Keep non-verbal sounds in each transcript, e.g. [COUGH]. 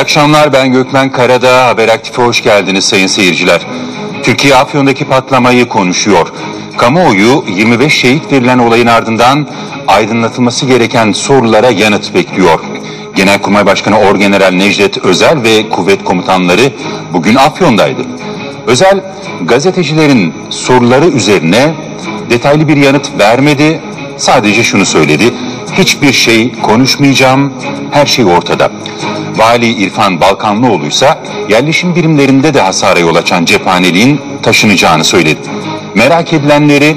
Akşamlar ben Gökmen Karadağ. Haber Aktif'e hoş geldiniz sayın seyirciler. Türkiye Afyon'daki patlamayı konuşuyor. Kamuoyu 25 şehit verilen olayın ardından aydınlatılması gereken sorulara yanıt bekliyor. Genelkurmay Başkanı Orgeneral Necdet Özel ve kuvvet komutanları bugün Afyon'daydı. Özel gazetecilerin soruları üzerine detaylı bir yanıt vermedi. Sadece şunu söyledi. Hiçbir şey konuşmayacağım. Her şey ortada. Vali İrfan Balkanlıoğlu ise yerleşim birimlerinde de hasara yol açan cephaneliğin taşınacağını söyledi. Merak edilenleri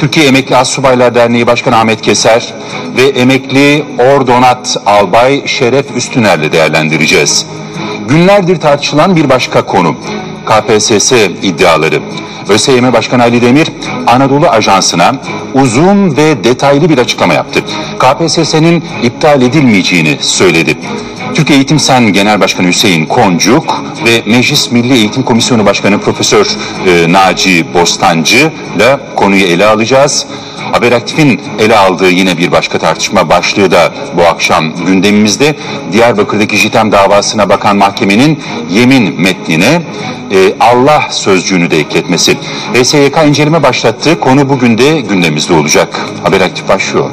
Türkiye Emekli Assubaylar Derneği Başkanı Ahmet Keser ve emekli Ordonat Albay Şeref Üstüner'le değerlendireceğiz. Günlerdir tartışılan bir başka konu KPSS iddiaları. ÖSYM Başkanı Ali Demir Anadolu Ajansı'na uzun ve detaylı bir açıklama yaptı. KPSS'nin iptal edilmeyeceğini söyledi. Türkiye Eğitim Sen Genel Başkanı Hüseyin Koncuk ve Meclis Milli Eğitim Komisyonu Başkanı Profesör e, Naci Bostancı ile konuyu ele alacağız. Haber Aktif'in ele aldığı yine bir başka tartışma başlığı da bu akşam gündemimizde. Diyarbakır'daki JITEM davasına bakan mahkemenin yemin metnine e, Allah sözcüğünü de ekletmesi. HSYK inceleme başlattı. Konu bugün de gündemimizde olacak. Haber Aktif başlıyor.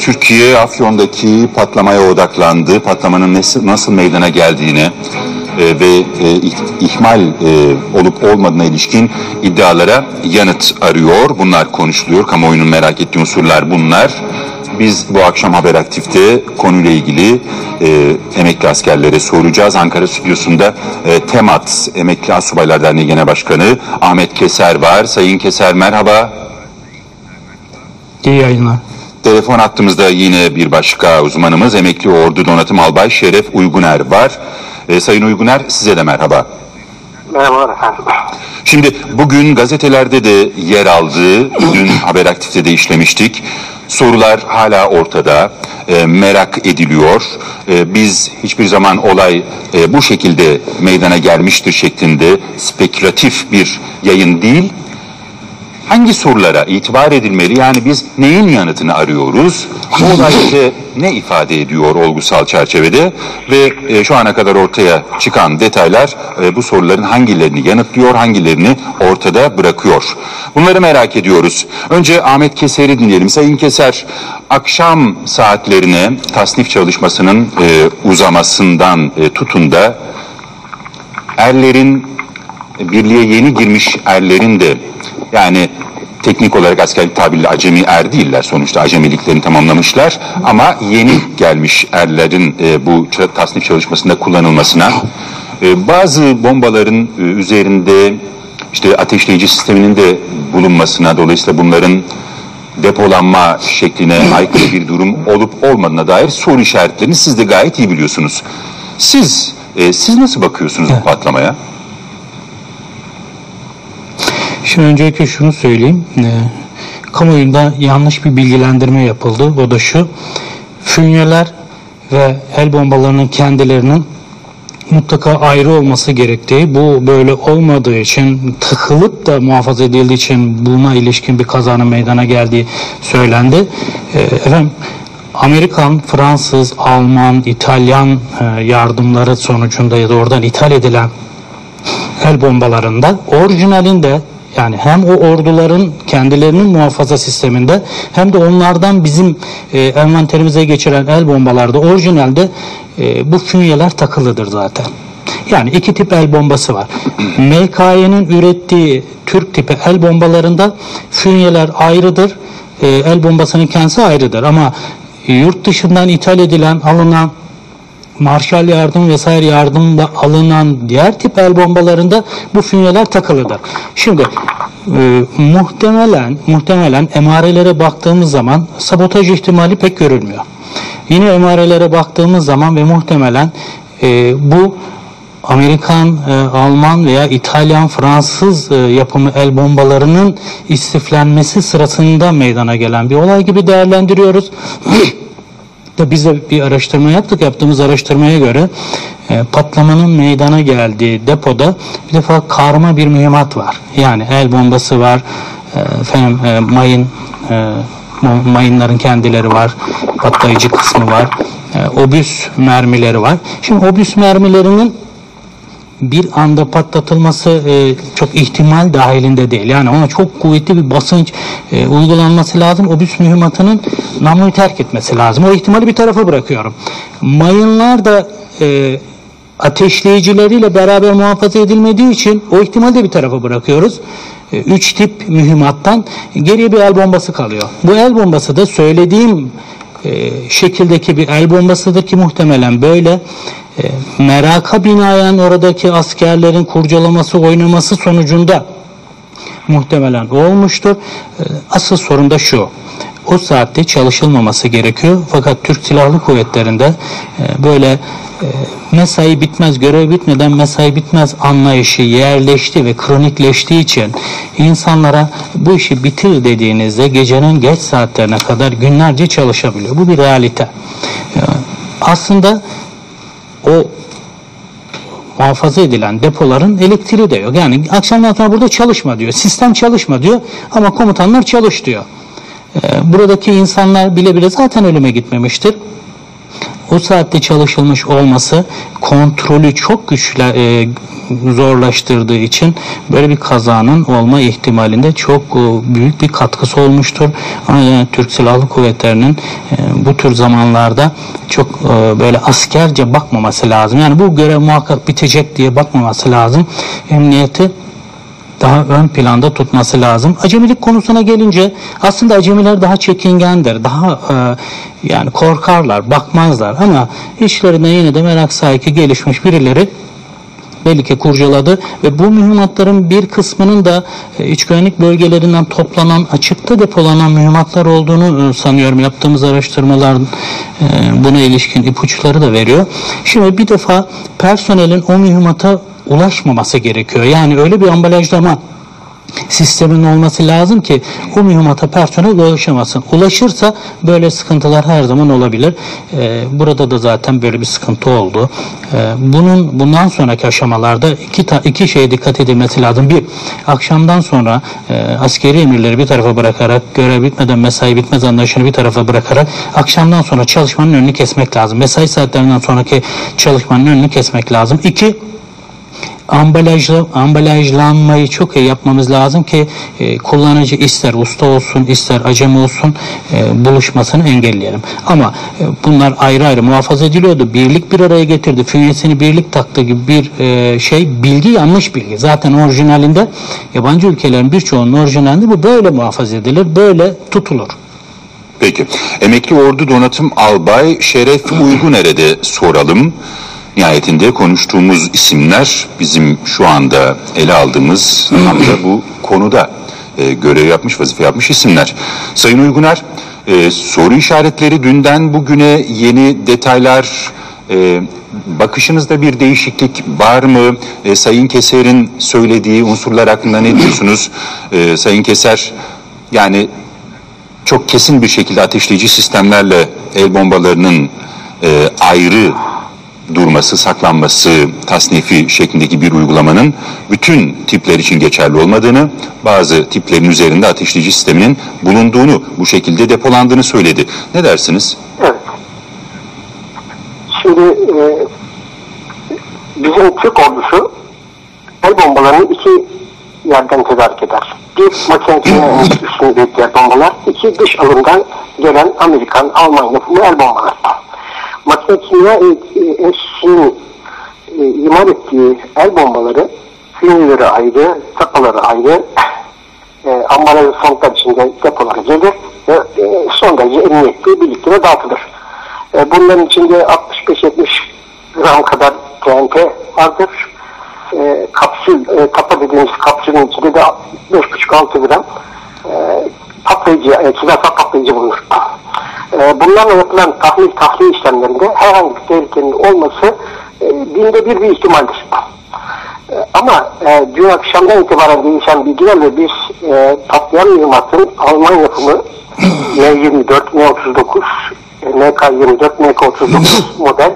Türkiye Afyon'daki patlamaya odaklandı. Patlamanın nasıl, nasıl meydana geldiğine e, ve e, ih- ihmal e, olup olmadığına ilişkin iddialara yanıt arıyor. Bunlar konuşuluyor. Kamuoyunun merak ettiği unsurlar bunlar. Biz bu akşam Haber Aktif'te konuyla ilgili e, emekli askerlere soracağız. Ankara stüdyosunda e, TEMAT Emekli Asubaylar Derneği Genel Başkanı Ahmet Keser var. Sayın Keser merhaba. İyi yayınlar. Telefon hattımızda yine bir başka uzmanımız emekli ordu donatım albay Şeref Uyguner var. Ee, Sayın Uyguner size de merhaba. Merhabalar efendim. Şimdi bugün gazetelerde de yer aldı. Dün [CLEARS THROAT] Haber Aktif'te de işlemiştik. Sorular hala ortada. e, merak ediliyor. E, biz hiçbir zaman olay e, bu şekilde meydana gelmiştir şeklinde spekülatif bir yayın değil. Hangi sorulara itibar edilmeli? Yani biz neyin yanıtını arıyoruz? Bu olay bize ne ifade ediyor olgusal çerçevede? Ve e, şu ana kadar ortaya çıkan detaylar e, bu soruların hangilerini yanıtlıyor, hangilerini ortada bırakıyor? Bunları merak ediyoruz. Önce Ahmet Keser'i dinleyelim. Sayın Keser, akşam saatlerine tasnif çalışmasının e, uzamasından e, tutun da erlerin birliğe yeni girmiş erlerin de yani teknik olarak askerlik tabiriyle acemi er değiller sonuçta acemiliklerini tamamlamışlar ama yeni gelmiş erlerin e, bu tasnif çalışmasında kullanılmasına e, bazı bombaların e, üzerinde işte ateşleyici sisteminin de bulunmasına dolayısıyla bunların depolanma şekline aykırı bir durum olup olmadığına dair soru işaretlerini siz de gayet iyi biliyorsunuz. Siz e, siz nasıl bakıyorsunuz bu patlamaya? Şimdi öncelikle şunu söyleyeyim. Ee, kamuoyunda yanlış bir bilgilendirme yapıldı. O da şu. Fünyeler ve el bombalarının kendilerinin mutlaka ayrı olması gerektiği, bu böyle olmadığı için takılıp da muhafaza edildiği için buna ilişkin bir kazanın meydana geldiği söylendi. Ee, efendim Amerikan, Fransız, Alman, İtalyan e, yardımları sonucunda ya da oradan ithal edilen el bombalarında orijinalinde yani hem o orduların kendilerinin muhafaza sisteminde hem de onlardan bizim e, envanterimize geçiren el bombalarda orijinalde e, bu fünyeler takılıdır zaten. Yani iki tip el bombası var. MKY'nin ürettiği Türk tipi el bombalarında fünyeler ayrıdır. E, el bombasının kendisi ayrıdır ama yurt dışından ithal edilen, alınan Marshall yardım vesaire yardımla alınan diğer tip el bombalarında bu fünyeler takılıdır. Şimdi e, muhtemelen muhtemelen emarelere baktığımız zaman sabotaj ihtimali pek görülmüyor. Yine emarelere baktığımız zaman ve muhtemelen e, bu Amerikan, e, Alman veya İtalyan, Fransız e, yapımı el bombalarının istiflenmesi sırasında meydana gelen bir olay gibi değerlendiriyoruz. [CLEARS THROAT] Ve biz de bir araştırma yaptık. Yaptığımız araştırmaya göre e, patlamanın meydana geldiği depoda bir defa karma bir mühimmat var. Yani el bombası var, e, efendim e, mayın e, mayınların kendileri var, patlayıcı kısmı var, e, obüs mermileri var. Şimdi obüs mermilerinin bir anda patlatılması e, çok ihtimal dahilinde değil. Yani ona çok kuvvetli bir basınç e, uygulanması lazım. Obüs mühimmatının namluyu terk etmesi lazım. O ihtimali bir tarafa bırakıyorum. Mayınlar da e, ateşleyicileriyle beraber muhafaza edilmediği için o ihtimali de bir tarafa bırakıyoruz. E, üç tip mühimmattan geriye bir el bombası kalıyor. Bu el bombası da söylediğim e, şekildeki bir el bombasıdır ki muhtemelen böyle e, meraka binaen oradaki askerlerin kurcalaması oynaması sonucunda muhtemelen olmuştur. E, asıl sorun da şu. O saatte çalışılmaması gerekiyor. Fakat Türk Silahlı Kuvvetleri'nde e, böyle e, mesai bitmez, görev bitmeden mesai bitmez anlayışı yerleşti ve kronikleştiği için insanlara bu işi bitir dediğinizde gecenin geç saatlerine kadar günlerce çalışabiliyor. Bu bir realite. E, aslında o muhafaza edilen depoların elektriği de yok. Yani akşamdan sonra burada çalışma diyor. Sistem çalışma diyor ama komutanlar çalış diyor. Ee, buradaki insanlar bile bile zaten ölüme gitmemiştir. O saatte çalışılmış olması kontrolü çok güçlü e, zorlaştırdığı için böyle bir kazanın olma ihtimalinde çok e, büyük bir katkısı olmuştur. Yani Türk Silahlı Kuvvetleri'nin e, bu tür zamanlarda çok böyle askerce bakmaması lazım. Yani bu görev muhakkak bitecek diye bakmaması lazım. Emniyeti daha ön planda tutması lazım. Acemilik konusuna gelince aslında acemiler daha çekingendir. Daha e, yani korkarlar, bakmazlar ama işlerine yine de merak sahibi gelişmiş birileri belli ki kurcaladı ve bu mühimmatların bir kısmının da e, iç güvenlik bölgelerinden toplanan açıkta depolanan mühimmatlar olduğunu e, sanıyorum yaptığımız araştırmalar e, buna ilişkin ipuçları da veriyor. Şimdi bir defa personelin o mühimmata ulaşmaması gerekiyor. Yani öyle bir ambalajlama sistemin olması lazım ki o mühimmata personel ulaşamasın. Ulaşırsa böyle sıkıntılar her zaman olabilir. Ee, burada da zaten böyle bir sıkıntı oldu. Ee, bunun bundan sonraki aşamalarda iki, ta, iki şeye dikkat edilmesi lazım. Bir, akşamdan sonra e, askeri emirleri bir tarafa bırakarak, görev bitmeden mesai bitmez anlayışını bir tarafa bırakarak akşamdan sonra çalışmanın önünü kesmek lazım. Mesai saatlerinden sonraki çalışmanın önünü kesmek lazım. İki, ambalajla, ambalajlanmayı çok iyi yapmamız lazım ki e, kullanıcı ister usta olsun ister acemi olsun e, buluşmasını engelleyelim. Ama e, bunlar ayrı ayrı muhafaza ediliyordu. Birlik bir araya getirdi. Fünyesini birlik taktı gibi bir e, şey bilgi yanlış bilgi. Zaten orijinalinde yabancı ülkelerin birçoğunun orijinalinde bu böyle muhafaza edilir. Böyle tutulur. Peki. Emekli Ordu Donatım Albay Şeref Uyguner'e soralım. Nihayetinde konuştuğumuz isimler bizim şu anda ele aldığımız tam da bu konuda e, görev yapmış, vazife yapmış isimler. Sayın Uyguner, e, soru işaretleri dünden bugüne yeni detaylar, e, bakışınızda bir değişiklik var mı? E, Sayın Keser'in söylediği unsurlar hakkında ne diyorsunuz? E, Sayın Keser, yani çok kesin bir şekilde ateşleyici sistemlerle el bombalarının e, ayrı durması, saklanması, tasnifi şeklindeki bir uygulamanın bütün tipler için geçerli olmadığını, bazı tiplerin üzerinde ateşleyici sisteminin bulunduğunu, bu şekilde depolandığını söyledi. Ne dersiniz? Evet. Şimdi e, bizim Türk ordusu el bombalarını iki yerden tedarik eder. Bir makinenin [COUGHS] üstünde bombalar, iki dış alımdan gelen Amerikan, Alman yapımı el bombalar makine kimya enstitüsünün e, imal ettiği el bombaları filmleri ayrı, tapaları ayrı, [CLEARS THROAT] e, ambalajı sonuçlar içinde depolara gelir ve e, son derece emniyetli birlikte dağıtılır. E, bunların içinde 65-70 gram kadar TNT vardır. E, kapsül, e, tapa dediğimiz kapsülün içinde de 5,5-6 gram e, patlayıcı, e, kimyasal patlayıcı bulunur. E, bunlarla yapılan tahlil tahlil işlemlerinde herhangi bir tehlikenin olması e, binde bir bir ihtimaldir. E, ama e, dün akşamdan itibaren değişen bilgilerle biz e, patlayan mühimmatın Alman yapımı [COUGHS] M24, M39 e, MK-24, MK-39 [COUGHS] model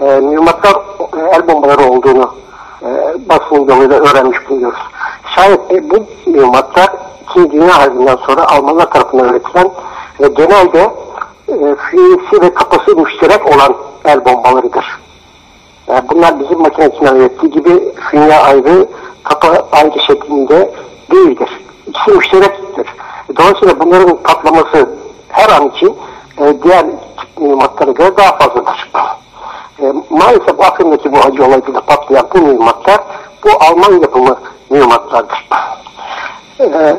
e, mühimmatlar e, el bombaları olduğunu e, basın yoluyla öğrenmiş bulunuyoruz. Şayet e, bu mühimmatlar İkinci Dünya Harbi'nden sonra Almanlar tarafından üretilen ve genelde e, ve kapısı müşterek olan el bombalarıdır. Yani bunlar bizim makinesinden ürettiği gibi fünye ayrı, kapı ayrı şeklinde değildir. İkisi müşterektir. Dolayısıyla bunların patlaması her an için e, diğer mühimmatlara göre daha fazladır. E, maalesef Afrin'deki bu acı olayda patlayan bu mühimmatlar bu Alman yapımı mühimmatlardır. E,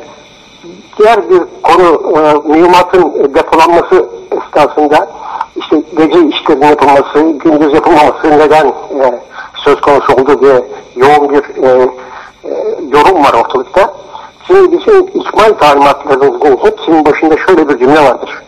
diğer bir konu e, mühimmatın depolanması esnasında işte gece işlerin yapılması, gündüz yapılmaması neden e, söz konusu oldu diye yoğun bir e, e, yorum var ortalıkta. Şimdi bizim ikmal talimatlarımızın hepsinin başında şöyle bir cümle vardır.